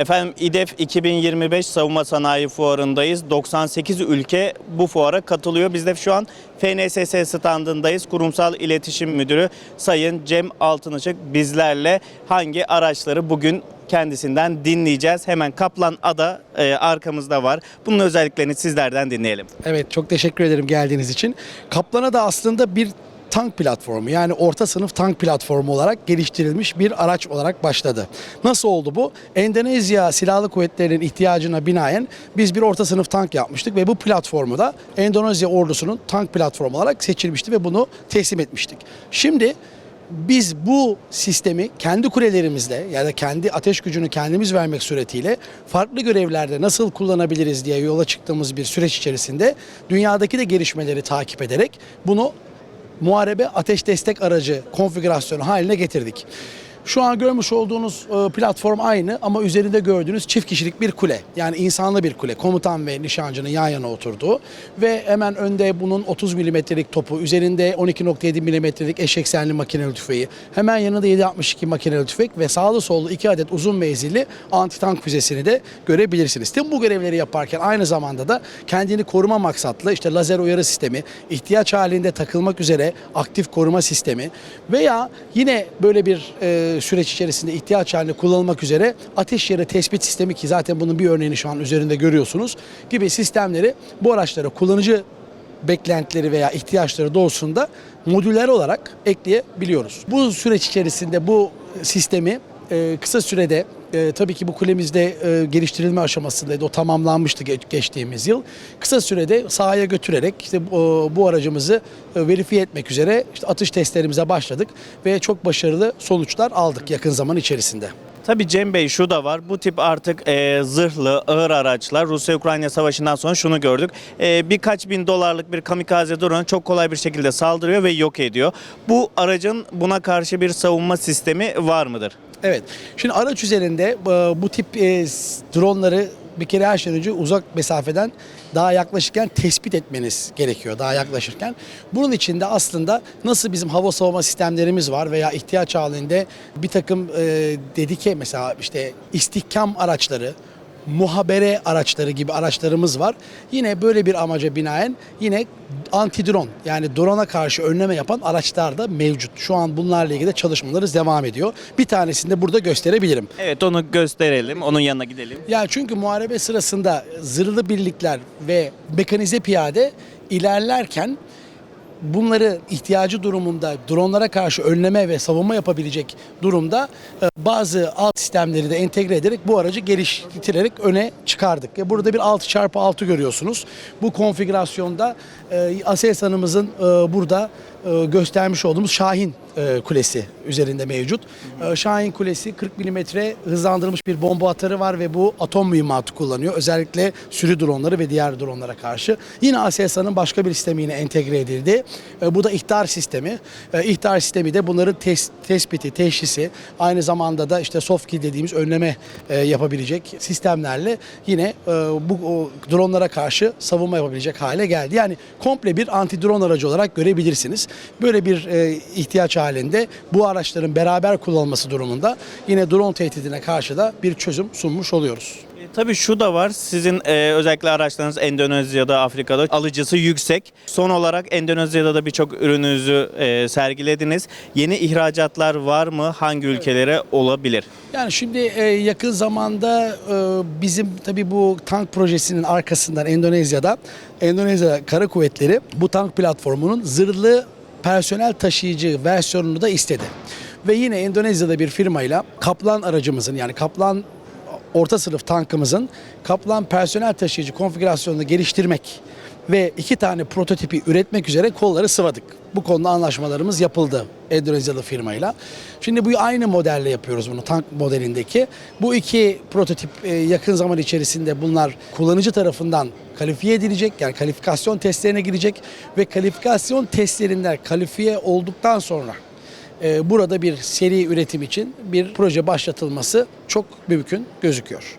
Efendim İDEF 2025 Savunma Sanayi Fuarı'ndayız. 98 ülke bu fuara katılıyor. Biz de şu an FNSS standındayız. Kurumsal İletişim Müdürü Sayın Cem Altınışık bizlerle hangi araçları bugün kendisinden dinleyeceğiz. Hemen Kaplan Ada e, arkamızda var. Bunun özelliklerini sizlerden dinleyelim. Evet çok teşekkür ederim geldiğiniz için. Kaplan'a da aslında bir tank platformu yani orta sınıf tank platformu olarak geliştirilmiş bir araç olarak başladı. Nasıl oldu bu? Endonezya Silahlı Kuvvetleri'nin ihtiyacına binaen biz bir orta sınıf tank yapmıştık ve bu platformu da Endonezya ordusunun tank platformu olarak seçilmişti ve bunu teslim etmiştik. Şimdi biz bu sistemi kendi kulelerimizle ya da kendi ateş gücünü kendimiz vermek suretiyle farklı görevlerde nasıl kullanabiliriz diye yola çıktığımız bir süreç içerisinde dünyadaki de gelişmeleri takip ederek bunu muharebe ateş destek aracı konfigürasyonu haline getirdik. Şu an görmüş olduğunuz e, platform aynı ama üzerinde gördüğünüz çift kişilik bir kule. Yani insanlı bir kule. Komutan ve nişancının yan yana oturduğu ve hemen önde bunun 30 milimetrelik topu, üzerinde 12.7 milimetrelik eş eksenli makineli tüfeği, hemen yanında 7.62 makineli tüfek ve sağlı sollu iki adet uzun menzilli anti-tank füzesini de görebilirsiniz. Tüm bu görevleri yaparken aynı zamanda da kendini koruma maksatlı işte lazer uyarı sistemi, ihtiyaç halinde takılmak üzere aktif koruma sistemi veya yine böyle bir e, süreç içerisinde ihtiyaç halinde kullanılmak üzere ateş yeri tespit sistemi ki zaten bunun bir örneğini şu an üzerinde görüyorsunuz gibi sistemleri bu araçlara kullanıcı beklentileri veya ihtiyaçları doğrusunda modüler olarak ekleyebiliyoruz. Bu süreç içerisinde bu sistemi e, kısa sürede e, tabii ki bu kulemizde e, geliştirilme aşamasındaydı. O tamamlanmıştı ge- geçtiğimiz yıl. Kısa sürede sahaya götürerek işte bu, bu aracımızı e, verifiye etmek üzere işte atış testlerimize başladık ve çok başarılı sonuçlar aldık yakın zaman içerisinde. Tabii Cem Bey şu da var. Bu tip artık e, zırhlı, ağır araçlar Rusya-Ukrayna savaşından sonra şunu gördük. E, birkaç bin dolarlık bir kamikaze drone çok kolay bir şekilde saldırıyor ve yok ediyor. Bu aracın buna karşı bir savunma sistemi var mıdır? Evet. Şimdi araç üzerinde e, bu tip e, dronları bir kere her şeyden önce uzak mesafeden daha yaklaşırken tespit etmeniz gerekiyor daha yaklaşırken. Bunun için de aslında nasıl bizim hava savunma sistemlerimiz var veya ihtiyaç halinde bir takım e, dedike mesela işte istihkam araçları, muhabere araçları gibi araçlarımız var. Yine böyle bir amaca binaen yine anti drone yani drone'a karşı önleme yapan araçlar da mevcut. Şu an bunlarla ilgili de çalışmalarımız devam ediyor. Bir tanesini de burada gösterebilirim. Evet onu gösterelim. Onun yanına gidelim. Ya çünkü muharebe sırasında zırhlı birlikler ve mekanize piyade ilerlerken bunları ihtiyacı durumunda dronlara karşı önleme ve savunma yapabilecek durumda e, bazı alt sistemleri de entegre ederek bu aracı geliştirerek öne çıkardık. E, Burada bir 6x6 görüyorsunuz. Bu konfigürasyonda e, Aselsan'ımızın burada göstermiş olduğumuz Şahin e, Kulesi üzerinde mevcut. E, Şahin Kulesi 40 milimetre hızlandırılmış bir bomba atarı var ve bu atom mühimmatı kullanıyor. Özellikle sürü dronları ve diğer dronlara karşı. Yine Aselsan'ın başka bir sistemi yine entegre edildi. E, Bu da ihtar sistemi. E, İhtar sistemi de bunların tes- tespiti, teşhisi, aynı zamanda da işte soft dediğimiz önleme e, yapabilecek sistemlerle yine e, bu o dronlara karşı savunma yapabilecek hale geldi. Yani komple bir anti drone aracı olarak görebilirsiniz. Böyle bir e, ihtiyaç halinde bu araçların beraber kullanılması durumunda yine drone tehdidine karşı da bir çözüm sunmuş oluyoruz. E, Tabii şu da var. Sizin e, özellikle araçlarınız Endonezya'da, Afrika'da alıcısı yüksek. Son olarak Endonezya'da da birçok ürününüzü e, sergilediniz. Yeni ihracatlar var mı? Hangi ülkelere olabilir? Yani şimdi e, yakın zamanda e, bizim tabii bu tank projesinin arkasından Endonezya'da Endonezya Kara Kuvvetleri bu tank platformunun zırhlı personel taşıyıcı versiyonunu da istedi. Ve yine Endonezya'da bir firmayla Kaplan aracımızın yani Kaplan orta sınıf tankımızın Kaplan personel taşıyıcı konfigürasyonunu geliştirmek ve iki tane prototipi üretmek üzere kolları sıvadık. Bu konuda anlaşmalarımız yapıldı Endonezyalı firmayla. Şimdi bu aynı modelle yapıyoruz bunu tank modelindeki. Bu iki prototip e, yakın zaman içerisinde bunlar kullanıcı tarafından kalifiye edilecek. Yani kalifikasyon testlerine girecek ve kalifikasyon testlerinden kalifiye olduktan sonra e, burada bir seri üretim için bir proje başlatılması çok mümkün gözüküyor.